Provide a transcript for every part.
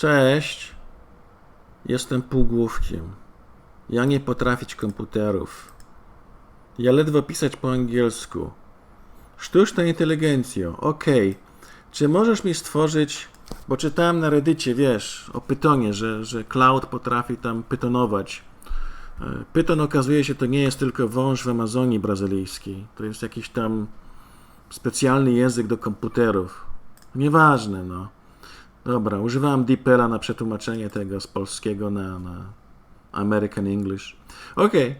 Cześć. Jestem półgłówkiem. Ja nie potrafić komputerów. Ja ledwo pisać po angielsku. Sztuczna inteligencjo, okej. Czy możesz mi stworzyć, bo czytałem na reddicie, wiesz, o Pytonie, że, że cloud potrafi tam pytonować. E, Pyton okazuje się to nie jest tylko wąż w Amazonii brazylijskiej. To jest jakiś tam specjalny język do komputerów. Nieważne, no. Dobra, używałem DeepLa na przetłumaczenie tego z polskiego na, na American English. Okej.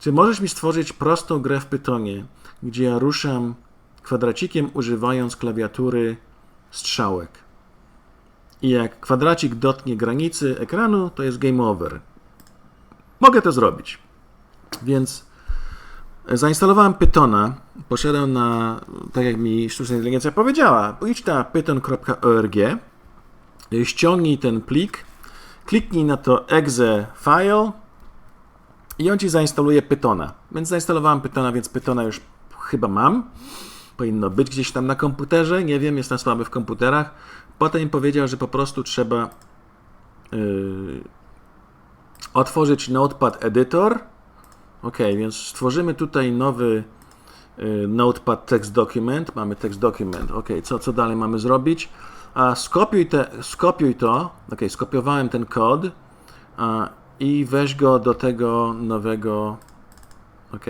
Czy możesz mi stworzyć prostą grę w Pytonie, gdzie ja ruszam kwadracikiem używając klawiatury strzałek? I jak kwadracik dotknie granicy ekranu, to jest game over. Mogę to zrobić. Więc zainstalowałem Pythona, poszedłem na, tak jak mi sztuczna inteligencja powiedziała, idź na python.org, ściągnij ten plik, kliknij na to exe file i on ci zainstaluje Pythona. Więc zainstalowałem Pythona, więc Pythona już chyba mam. Powinno być gdzieś tam na komputerze, nie wiem, jestem słaby w komputerach. Potem powiedział, że po prostu trzeba yy, otworzyć Notepad Editor. Ok, więc stworzymy tutaj nowy y, Notepad Text Document. Mamy text document. Ok, co, co dalej mamy zrobić? A skopiuj, te, skopiuj to. Ok, skopiowałem ten kod a, i weź go do tego nowego. Ok,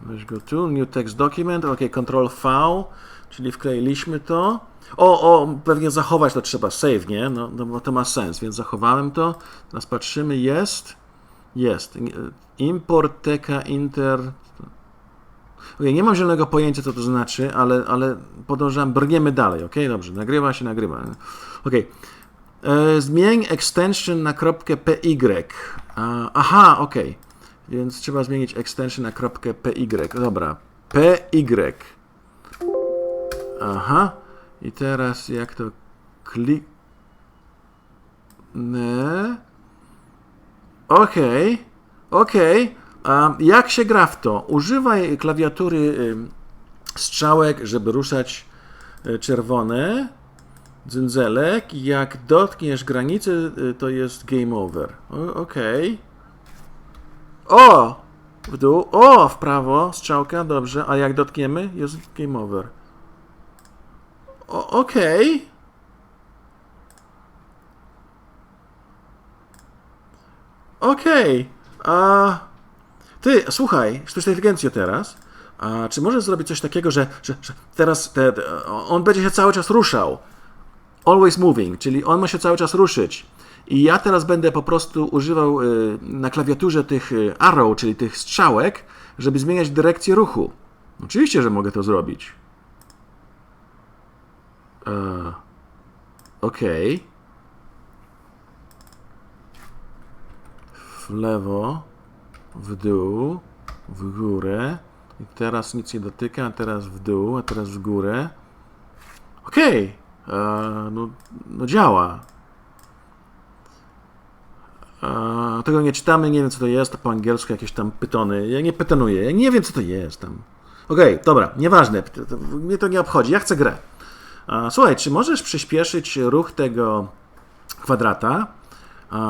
weź go tu. New Text Document. Ok, Ctrl V, czyli wkleiliśmy to. O, o, pewnie zachować to trzeba. Save, nie? No, no bo to ma sens, więc zachowałem to. Teraz patrzymy, jest. Jest. Import teka inter. Okay, nie mam zielonego pojęcia, co to znaczy, ale, ale podążam, brniemy dalej, ok? Dobrze, nagrywa się, nagrywa. Ok. E, zmień extension na kropkę PY. Aha, ok. Więc trzeba zmienić extension na kropkę PY. Dobra. PY. Aha. I teraz jak to klik... Ne. Okej, okej. A Jak się gra w to? Używaj klawiatury strzałek, żeby ruszać y, czerwone. Dzynzelek. Jak dotkniesz granicy, y, to jest game over. Okej. O! W dół. O! W prawo. Strzałka. Dobrze. A jak dotkniemy, jest game over. Okej. Okej. A ty, słuchaj, sztuczna inteligencja teraz. A czy możesz zrobić coś takiego, że, że, że teraz te, on będzie się cały czas ruszał? Always moving, czyli on ma się cały czas ruszyć. I ja teraz będę po prostu używał y, na klawiaturze tych y, arrow, czyli tych strzałek, żeby zmieniać dyrekcję ruchu. Oczywiście, że mogę to zrobić. E, Okej. w lewo, w dół, w górę. I teraz nic nie dotyka, a teraz w dół, a teraz w górę. Okej, e, no, no działa. E, tego nie czytamy, nie wiem co to jest, to po angielsku jakieś tam pytony. Ja nie pytonuję, ja nie wiem co to jest tam. Okej, dobra, nieważne, mnie to nie obchodzi, ja chcę grę. E, słuchaj, czy możesz przyspieszyć ruch tego kwadrata?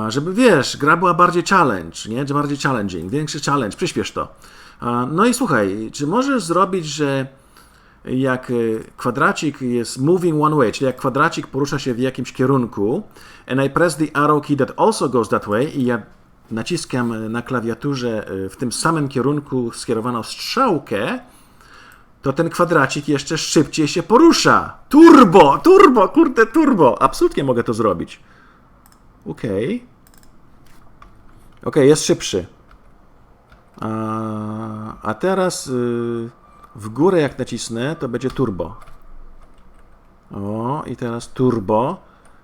Żeby wiesz, gra była bardziej challenge, nie? Czy bardziej challenging, większy challenge, przyspiesz to. No i słuchaj, czy możesz zrobić, że jak y, kwadracik jest moving one way, czyli jak kwadracik porusza się w jakimś kierunku, and I press the arrow key that also goes that way, i ja naciskam na klawiaturze y, w tym samym kierunku skierowaną strzałkę, to ten kwadracik jeszcze szybciej się porusza. Turbo, turbo, kurde, turbo. Absolutnie mogę to zrobić. Okej. Okej, jest szybszy. A, a teraz y, w górę jak nacisnę, to będzie turbo. O, i teraz turbo.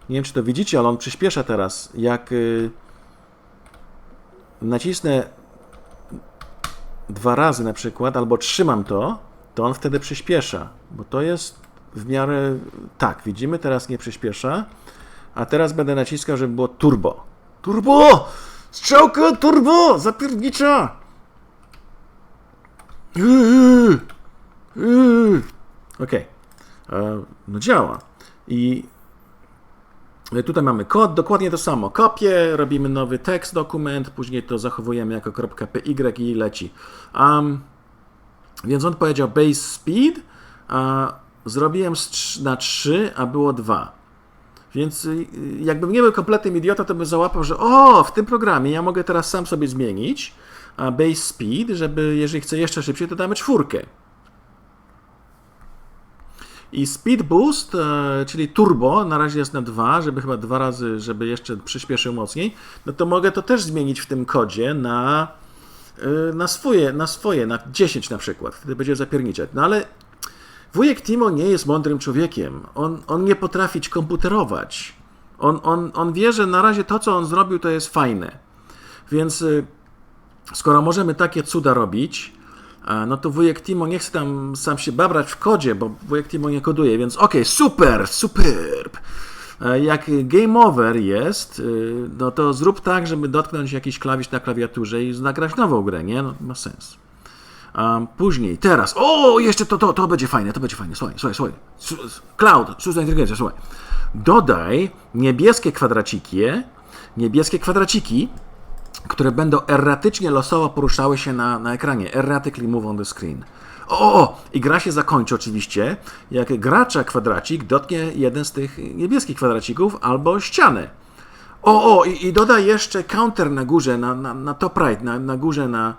Nie wiem, czy to widzicie, ale on przyspiesza teraz. Jak y, nacisnę dwa razy na przykład, albo trzymam to, to on wtedy przyspiesza. Bo to jest w miarę... Tak, widzimy, teraz nie przyspiesza. A teraz będę naciskał, żeby było turbo. Turbo! Strzałka turbo! Zapiernicza! Yy, yy. Okej. E, No działa. I Tutaj mamy kod, dokładnie to samo. Kopię, robimy nowy tekst, dokument, później to zachowujemy jako .py i leci. Um, więc on powiedział base speed, a zrobiłem na 3, a było 2. Więc y, jakbym nie był kompletnym idiotą, to bym załapał, że o, w tym programie ja mogę teraz sam sobie zmienić base speed, żeby jeżeli chcę jeszcze szybciej, to damy czwórkę. I Speed Boost, e, czyli turbo, na razie jest na 2, żeby chyba dwa razy, żeby jeszcze przyspieszył mocniej, no to mogę to też zmienić w tym kodzie na, e, na swoje, na swoje, na 10 na przykład. Wtedy będzie zapierniczać. No ale wujek Timo nie jest mądrym człowiekiem. On, on nie potrafi komputerować. On, on, on wie, że na razie to, co on zrobił, to jest fajne. Więc y, skoro możemy takie cuda robić, no to wujek Timo nie chce tam sam się babrać w kodzie, bo wujek Timo nie koduje, więc okej, super, superb. E, Jak game over jest, y, no to zrób tak, żeby dotknąć jakiś klawisz na klawiaturze i nagrać nową grę, nie? No, ma sens. A później, teraz, o, jeszcze to, to, to będzie fajne, to będzie fajne, słuchaj, słuchaj, słuchaj. Cloud, sztuczna inteligencja, słuchaj. Dodaj niebieskie kwadraciki, niebieskie kwadraciki, które będą erratycznie losowo poruszały się na, na ekranie. Erratically move on the screen. O, o! I gra się zakończy oczywiście, jak gracza kwadracik dotknie jeden z tych niebieskich kwadracików albo ścianę. O, o, i, i dodaj jeszcze counter na górze, na, na, na top right, na, na górze, na,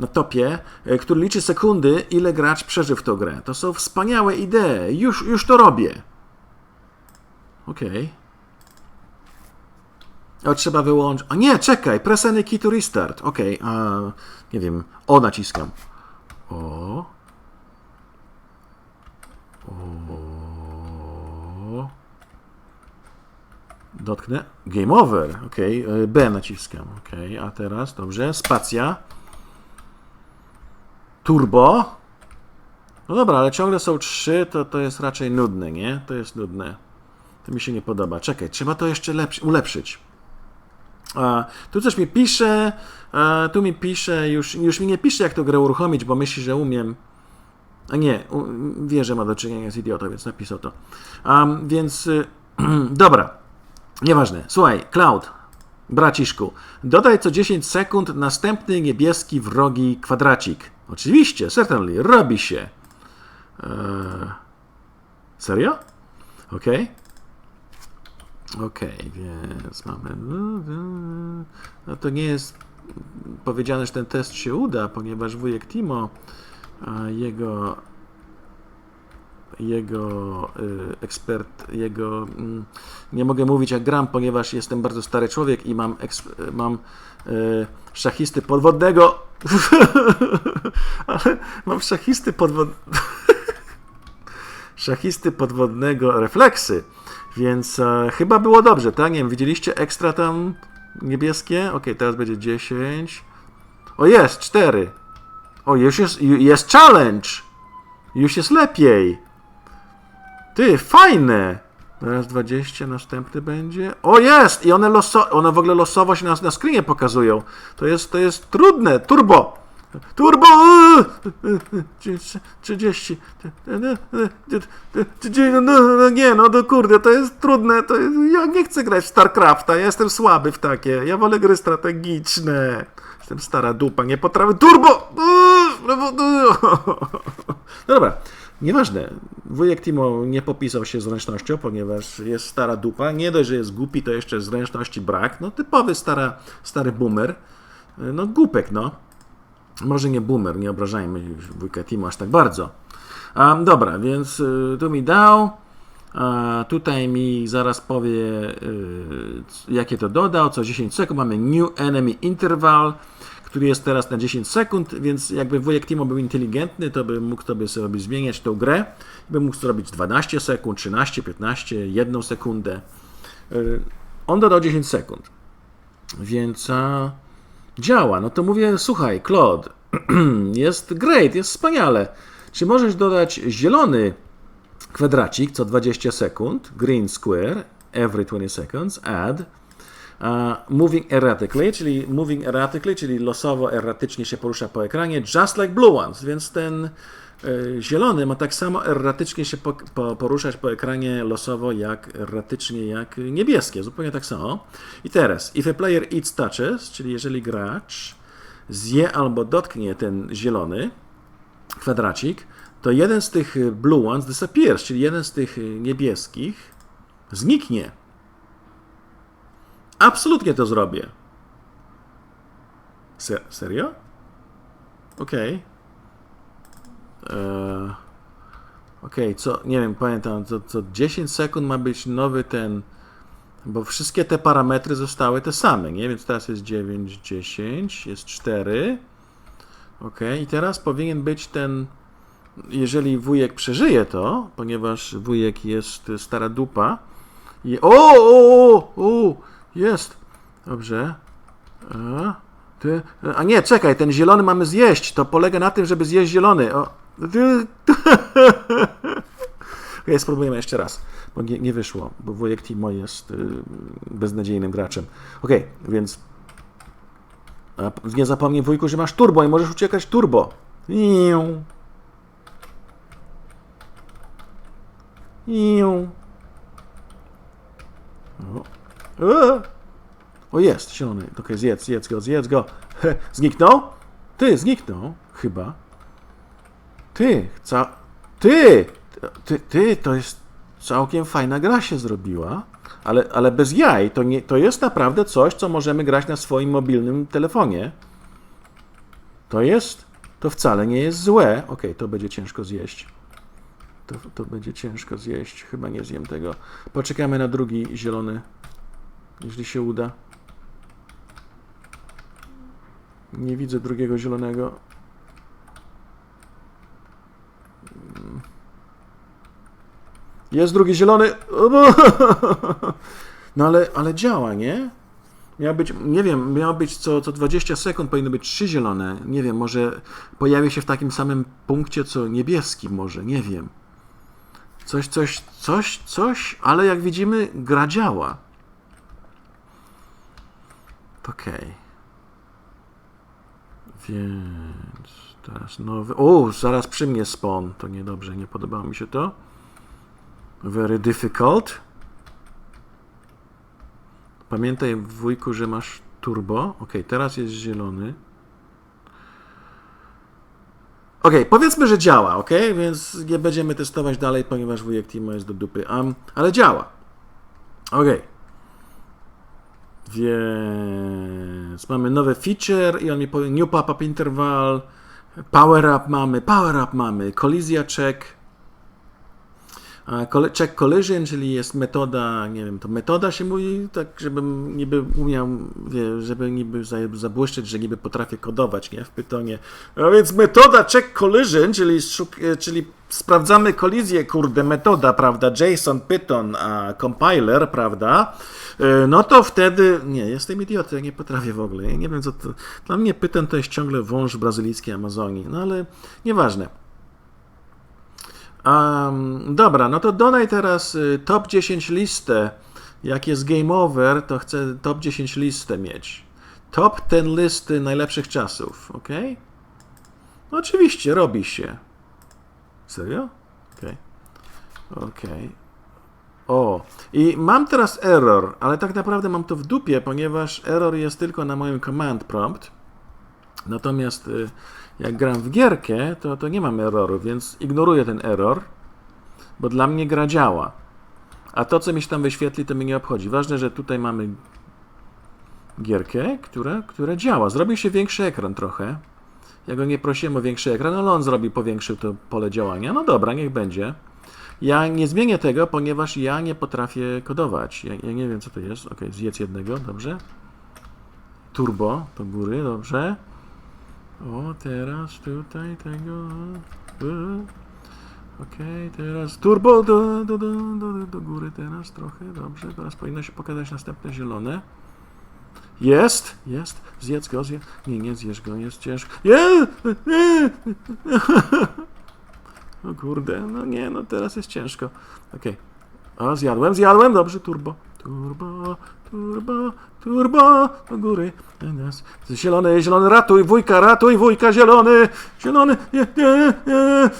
na topie, e, który liczy sekundy, ile gracz przeżył w tą grę. To są wspaniałe idee. Już, już to robię. Okej. O, trzeba wyłączyć. A nie, czekaj, press any key to restart. Okej, a nie wiem, o naciskam. O. O. Dotknę. Game over. Okej, e, B naciskam. Okej, a teraz dobrze. Spacja. Turbo. No dobra, ale ciągle są trzy, to to jest raczej nudne, nie? To jest nudne. To mi się nie podoba. Czekaj, trzeba to jeszcze lepszy, ulepszyć. A, tu coś mi pisze, a, tu mi pisze, już, już mi nie pisze jak tę grę uruchomić, bo myśli, że umiem. A nie, u, wie, że ma do czynienia z idiotą, więc napisał to. Więc, y, dobra, nieważne. Słuchaj, Cloud, braciszku, dodaj co 10 sekund następny niebieski wrogi kwadracik. Oczywiście, certainly, robi się. Eee, serio? Okej. Okej, więc mamy. No to nie jest powiedziane, że ten test się uda, ponieważ wujek Timo, jego jego y, ekspert, jego. mm, nie mogę mówić jak gram, ponieważ jestem bardzo stary człowiek i mam, eks- mam y, szachisty podwodnego. Ale mam szachisty podwodnego. szachisty podwodnego refleksy. Więc e, chyba było dobrze, tak? Nie wiem, widzieliście ekstra tam niebieskie? Ok, teraz będzie 10. O, jest, 4. O, już jest, jest challenge. Już jest lepiej. Ty, fajne. Teraz 20, następny będzie. O, jest! I one, loso, one w ogóle losowo się na, na screenie pokazują. To jest, to jest trudne. Turbo! Turbo! 30. No, no, no nie, no to kurde, to jest trudne. To jest, ja nie chcę grać w StarCrafta, ja jestem słaby w takie. Ja wolę gry strategiczne. Jestem stara dupa, nie potrafię. Turbo! No dobra, nieważne. Wujek Timo nie popisał się zręcznością, ponieważ jest stara dupa. Nie dość, że jest głupi, to jeszcze zręczności brak. No typowy stara, stary boomer. No głupek, no. Może nie boomer, nie obrażajmy wujka Timo aż tak bardzo. A, dobra, więc y, tu mi dał. A, tutaj mi zaraz powie, y, jakie to dodał. Co 10 sekund mamy New Enemy Interval, który jest teraz na 10 sekund, więc jakby wujek Timo był inteligentny, to by mógł sobie, sobie zmieniać tą grę. By mógł zrobić 12 sekund, 13, 15, 1 sekundę. Y, on dodał 10 sekund. Więc a, działa. No to mówię, słuchaj, Claude, jest great, jest wspaniale. Czy możesz dodać zielony kwadracik co 20 sekund, green square, every 20 seconds, add, uh, moving erratically, czyli moving erratically, czyli losowo, erratycznie się porusza po ekranie, just like blue ones, więc ten e, zielony ma tak samo erratycznie się po, po, poruszać po ekranie losowo, jak erratycznie jak niebieskie. Zupełnie tak samo. I teraz, if a player eats touches, czyli jeżeli gracz zje albo dotknie ten zielony kwadracik, to jeden z tych y, blue ones disappears, czyli jeden z tych y, niebieskich zniknie. Absolutnie to zrobię. Se- serio? Okej. Eee, Okej, co, nie wiem, pamiętam, co, co 10 sekund ma być nowy ten, bo wszystkie te parametry zostały te same, nie? Więc teraz jest 9, 10, jest 4. Okej, i teraz powinien być ten, jeżeli wujek przeżyje to, ponieważ wujek jest stara dupa. I, o, o, o, o, jest. Dobrze. A, ty, a nie, czekaj, ten zielony mamy zjeść. To polega na tym, żeby zjeść zielony. O, ty, Okej, spróbujemy jeszcze raz, bo nie, nie wyszło, bo wujek Timo jest y, beznadziejnym graczem. Okej, więc a, nie zapomnij wujku, że masz turbo i możesz uciekać turbo. Iu. Iu. O. E. o jest, zielony. Okej, zjedz, zjedz go, zjedz go. Zniknął? Ty, zniknął. Chyba. Ty, ca... Ty! Ty, ty, to jest całkiem fajna gra się zrobiła, ale, ale bez jaj. To, nie, to jest naprawdę coś, co możemy grać na swoim mobilnym telefonie. To jest, to wcale nie jest złe. Okej, to będzie ciężko zjeść. To, to będzie ciężko zjeść. Chyba nie zjem tego. Poczekamy na drugi zielony, jeśli się uda. Nie widzę drugiego zielonego. Jest drugi zielony. No ale, ale działa, nie? Miał być, nie wiem, miało być co, co 20 sekund, powinny być trzy zielone. Nie wiem, może pojawi się w takim samym punkcie co niebieski, może, nie wiem. Coś, coś, coś, coś, ale jak widzimy, gra działa. Okej. Więc teraz nowy. O, zaraz przy mnie spawn. To niedobrze, nie podobało mi się to. Very difficult. Pamiętaj, wujku, że masz turbo. Ok, teraz jest zielony. Ok, powiedzmy, że działa, ok? Więc nie będziemy testować dalej, ponieważ wujek Timo jest do dupy. Um, ale działa. Ok. Więc mamy nowe feature i on mi powie new pop-up interval, power up mamy, power up mamy, kolizja check, check collision, czyli jest metoda, nie wiem, to metoda się mówi, tak żebym niby umiał, wie, żeby niby za- zabłyszczeć, że niby potrafię kodować, nie, w Pytonie. A więc metoda check collision, czyli, e, czyli sprawdzamy kolizję, kurde, metoda, prawda, JSON, Python, a compiler, prawda, E, no to wtedy, nie, jestem idiotą, ja nie potrafię w ogóle, ja nie wiem co to, dla mnie Python to jest ciągle wąż brazylijskiej Amazonii, no ale nieważne. Um, dobra, no to dodaj teraz y, top 10 listę. Jak jest game over, to chcę top 10 listę mieć. Top 10 listy najlepszych czasów, ok? No oczywiście, robi się. Serio? Okej. Okej. O, i mam teraz error, ale tak naprawdę mam to w dupie, ponieważ error jest tylko na moim command prompt. Natomiast y, jak gram w gierkę, to, to nie mam erroru, więc ignoruję ten error, bo dla mnie gra działa. A to, co mi się tam wyświetli, to mnie nie obchodzi. Ważne, że tutaj mamy gierkę, która, która działa. Zrobił się większy ekran trochę. Ja go nie prosiłem o większy ekran, ale on zrobi, powiększył to pole działania. No dobra, niech będzie. Ja nie zmienię tego, ponieważ ja nie potrafię kodować. Ja, ja nie wiem, co to jest. Ok, zjedz jednego, dobrze. Turbo do góry, dobrze. O, teraz tutaj tego. y. Okej, teraz turbo do, do, do, do, do góry teraz trochę, dobrze. Teraz powinno się pokazać następne zielone. Jest, jest, zjedz go, zjedz. Nie, nie zjesz go, jest ciężko. Nie! nie. O kurde, no nie, no teraz jest ciężko. Okej. O, zjadłem, zjadłem, dobrze, turbo. Turbo, turbo, turbo, do góry. Zielony, zielony, ratuj wujka, ratuj wujka, zielony, zielony, nie, nie, nie.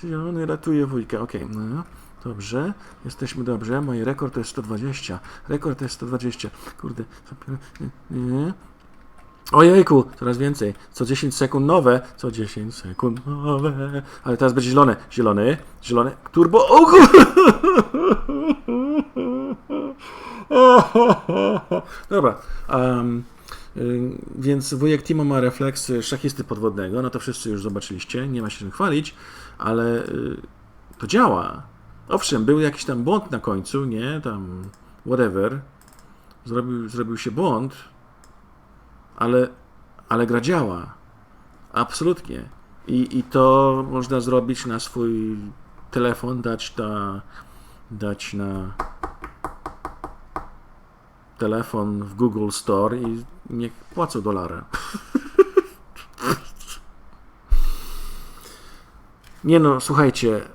Zielony ratuje wujka, okej, no. Dobrze, jesteśmy dobrze. Mój rekord to jest 120. Rekord to jest 120. Kurde. Nie, nie. Ojejku, coraz więcej. Co 10 sekund nowe. Co 10 sekund nowe. Ale teraz będzie zielone. Zielony, zielony. Turbo. O. Dobra. Um, więc wujek Timo ma refleks szachisty podwodnego. No to wszyscy już zobaczyliście. Nie ma się czym chwalić, ale y, to działa. Owszem, był jakiś tam błąd na końcu, nie? Tam whatever. Zrobił, zrobił się błąd, ale, ale gra działa. Absolutnie. I, I to można zrobić na swój telefon, dać na, dać na telefon w Google Store i niech płacą dolara. Nie no, słuchajcie.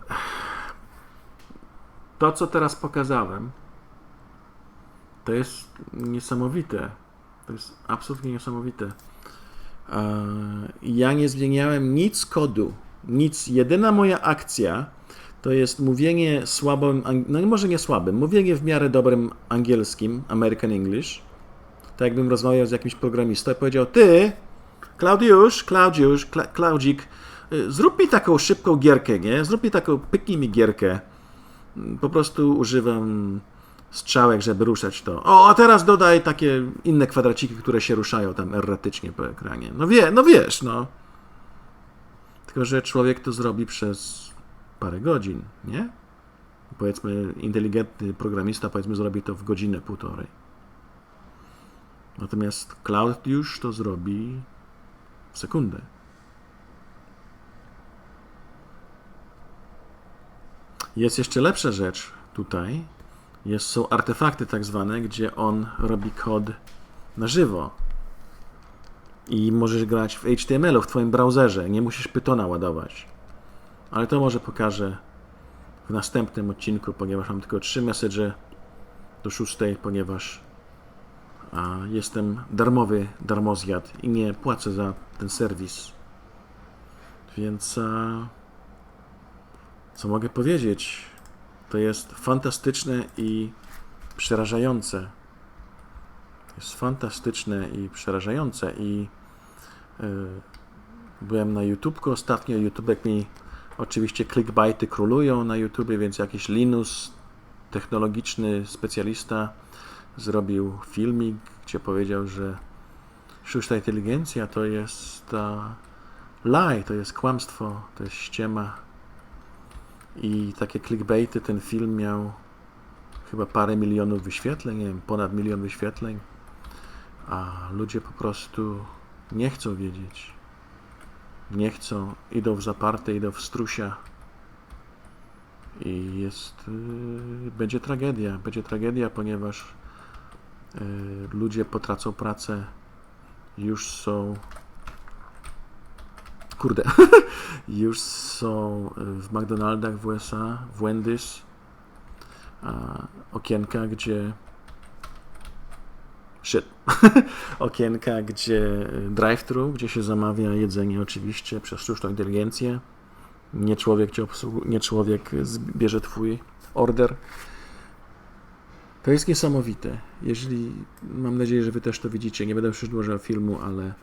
To, co teraz pokazałem, to jest niesamowite. To jest absolutnie niesamowite. E, Ja nie zmieniałem nic kodu, nic. Jedyna moja akcja to jest mówienie słabym, no może nie słabym, mówienie w miarę dobrym angielskim, American English. Tak jakbym rozmawiał z jakimś programistą i powiedział, ty, Klaudiusz, Klaudiusz, Kla- Klaudzik, y, zrób mi taką szybką gierkę, nie? Zrób mi taką, pyknij mi gierkę. Po prostu używam strzałek, żeby ruszać to. O, a teraz dodaj takie inne kwadraciki, które się ruszają tam erratycznie po ekranie. No wie, no wiesz, no. Tylko, że człowiek to zrobi przez parę godzin, nie? Powiedzmy, inteligentny programista, powiedzmy, zrobi to w godzinę, półtorej. Natomiast Cloud już to zrobi w sekundę. Jest jeszcze lepsza rzecz tutaj. Jest, są artefakty tak zwane, gdzie on robi kod na żywo. I możesz grać w HTML-u w twoim browserze. Nie musisz Pythona ładować. Ale to może pokażę w następnym odcinku, ponieważ mam tylko trzy message do szóstej, ponieważ a, jestem darmowy darmozjad i nie płacę za ten serwis. Więc a, co mogę powiedzieć? To jest fantastyczne i przerażające. Jest fantastyczne i przerażające i y, byłem na YouTubeku ostatnio. YouTubek mi oczywiście clickbaity królują na YouTubie, więc jakiś Linus, technologiczny specjalista, zrobił filmik, gdzie powiedział, że sztuczna inteligencja to jest uh, lie, to jest kłamstwo, to jest ściema. I takie clickbaity, ten film miał chyba parę milionów wyświetleń, nie wiem, ponad milion wyświetleń, a ludzie po prostu nie chcą wiedzieć. Nie chcą, idą w zaparte, idą w strusia. I jest, yy, będzie tragedia, będzie tragedia, ponieważ yy, ludzie potracą pracę, już są kurde, już są w McDonaldach w USA, w Wendy's, okienka, gdzie shit, okienka, gdzie drive-thru, gdzie się zamawia jedzenie oczywiście przez sztuczną inteligencję. Nie człowiek cię obsługuje, nie człowiek bierze twój order. To jest niesamowite. Jeżeli, mam nadzieję, że wy też to widzicie, nie będę przedłużał filmu, ale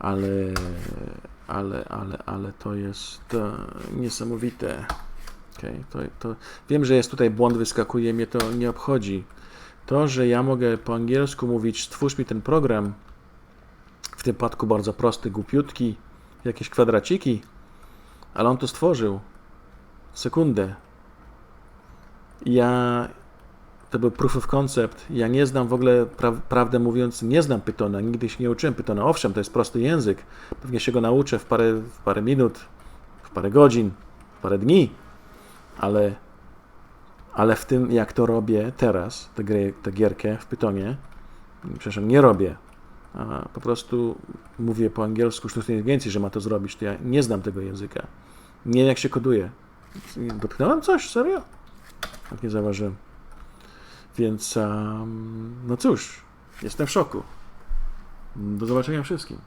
ale, ale, ale, ale to jest e, niesamowite. Okay, to, to, wiem, że jest tutaj błąd, wyskakuje, mnie to nie obchodzi. To, że ja mogę po angielsku mówić, stwórz mi ten program, w tym przypadku bardzo prosty, głupiutki, jakieś kwadraciki, ale on to stworzył sekundę. Ja to był proof of concept. Ja nie znam w ogóle, pra, prawdę mówiąc, nie znam Pythona, nigdy się nie uczyłem Pythona. Owszem, to jest prosty język. Pewnie się go nauczę w parę, w parę minut, w parę godzin, w parę dni, ale, ale w tym, jak to robię teraz, tę, gry, tę gierkę w Pythonie, przepraszam, nie robię. A po prostu mówię po angielsku sztucznej inteligencji, że ma to zrobić, to ja nie znam tego języka. Nie wiem, jak się koduje. Dotknąłem coś? Serio? Tak nie zauważyłem. Więc, em, no cóż, jestem w szoku. Do zobaczenia wszystkim.